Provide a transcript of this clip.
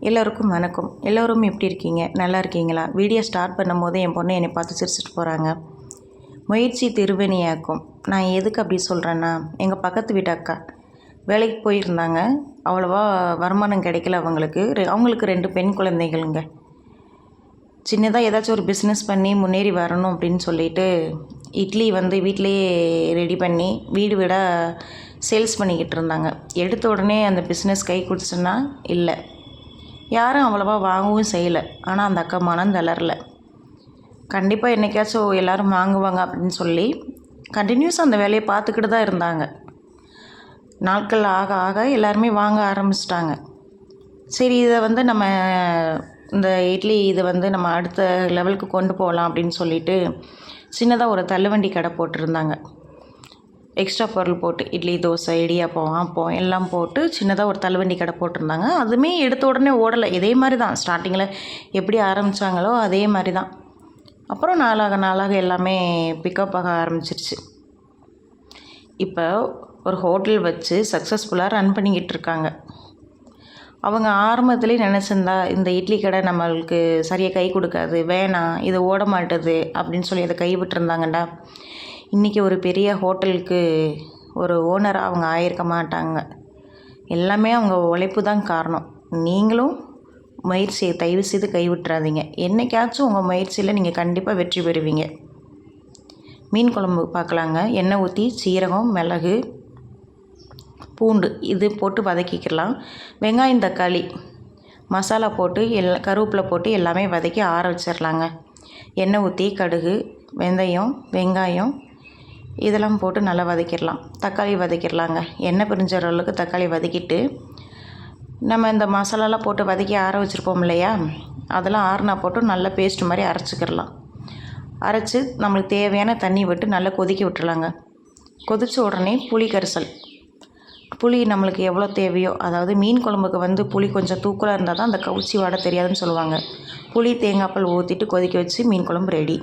எல்லோருக்கும் வணக்கம். எல்லோரும் எப்படி இருக்கீங்க? நல்லா இருக்கீங்களா? வீடியோ ஸ்டார்ட் பண்ணும் போது என் பொண்ணு என்னை பார்த்து சிரிச்சிட்டு போகிறாங்க முயற்சி திருவணியாக்கும் நான் எதுக்கு அப்படி சொல்கிறேன்னா எங்கள் பக்கத்து வீட்டு அக்கா வேலைக்கு போயிருந்தாங்க. அவ்வளோவா வருமானம் கிடைக்கல அவங்களுக்கு. ரெ- அவங்களுக்கு ரெண்டு பெண் குழந்தைகளுங்க. சின்னதாக ஏதாச்சும் ஒரு பிஸ்னஸ் பண்ணி முன்னேறி வரணும் அப்படின்னு சொல்லிட்டு இட்லி வந்து வீட்டிலேயே ரெடி பண்ணி வீடு வீடாக சேல்ஸ் பண்ணிக்கிட்டு இருந்தாங்க. எடுத்த உடனே அந்த பிஸ்னஸ் கை கொடுத்துச்சுன்னா இல்லை. யாரும் அவ்வளோவா வாங்கவும் செய்யலை. ஆனால் அந்த அக்கா மனம் தளரல. கண்டிப்பாக என்றைக்காச்சும் எல்லோரும் வாங்குவாங்க அப்படின்னு சொல்லி கண்டினியூஸாக அந்த வேலையை பார்த்துக்கிட்டு தான் இருந்தாங்க. நாட்கள் ஆக ஆக எல்லாருமே வாங்க ஆரம்பிச்சிட்டாங்க. சரி இதை வந்து நம்ம இந்த இட்லி இதை வந்து நம்ம அடுத்த லெவலுக்கு கொண்டு போகலாம் அப்படின்னு சொல்லிட்டு சின்னதாக ஒரு தள்ளுவண்டி கடை போட்டிருந்தாங்க. எக்ஸ்ட்ரா பொருள் போட்டு இட்லி தோசை இடியாப்பம் ஆப்பம் எல்லாம் போட்டு சின்னதாக ஒரு தள்ளுவண்டி கடை போட்டிருந்தாங்க. அதுவுமே எடுத்த உடனே ஓடலை. இதே மாதிரி தான் ஸ்டார்டிங்கில் எப்படி ஆரம்பித்தாங்களோ அதே மாதிரி தான் அப்புறம் நாளாக நாளாக எல்லாமே பிக்கப் ஆக ஆரம்பிச்சிருச்சு. இப்போ ஒரு ஹோட்டல் வச்சு சக்ஸஸ்ஃபுல்லாக ரன் பண்ணிக்கிட்டு இருக்காங்க. அவங்க ஆரம்பத்துலேயே நினச்சிருந்தா இந்த இட்லி கடை நம்மளுக்கு சரியாக கை கொடுக்காது வேணாம் இது ஓட மாட்டுது அப்படின்னு சொல்லி அதை கைவிட்டுருந்தாங்கண்டா இன்றைக்கி ஒரு பெரிய ஹோட்டலுக்கு ஒரு ஓனராக அவங்க ஆயிருக்க மாட்டாங்க. எல்லாமே அவங்க உழைப்பு தான் காரணம். நீங்களும் முயற்சியை தயவு செய்து கைவிட்டுறாதீங்க. என்றைக்காச்சும் உங்கள் முயற்சியில் நீங்கள் கண்டிப்பாக வெற்றி பெறுவீங்க. மீன் குழம்பு பார்க்கலாங்க. எண்ணெய் ஊற்றி சீரகம் மிளகு பூண்டு இது போட்டு வதக்கிக்கலாம். வெங்காயம் தக்காளி மசாலா போட்டு எல்லா கருவேப்பிலை போட்டு எல்லாமே வதக்கி ஆற வச்சிடலாங்க எண்ணெய் ஊற்றி கடுகு வெந்தயம் வெங்காயம் இதெல்லாம் போட்டு நல்லா வதக்கிடலாம். தக்காளி வதக்கிடலாங்க. எண்ணெய் பிரிஞ்ச அளவுக்கு தக்காளி வதக்கிட்டு நம்ம இந்த மசாலாலாம் போட்டு வதக்கி ஆற வச்சுருப்போம் இல்லையா? அதெல்லாம் ஆறுனா போட்டு நல்லா பேஸ்ட் மாதிரி அரைச்சிக்கிடலாம். அரைச்சி நம்மளுக்கு தேவையான தண்ணி விட்டு நல்லா கொதிக்க விட்டுறலாங்க கொதிச்ச உடனே புளி கரிசல். புளி நம்மளுக்கு எவ்வளோ தேவையோ அதாவது மீன் குழம்புக்கு வந்து புளி கொஞ்சம் தூக்கலாக இருந்தால் தான் அந்த கவுச்சி வாடை தெரியாதுன்னு சொல்லுவாங்க. புளி தேங்காய்ப்பால் ஊற்றிட்டு கொதிக்க வச்சு மீன் குழம்பு ரெடி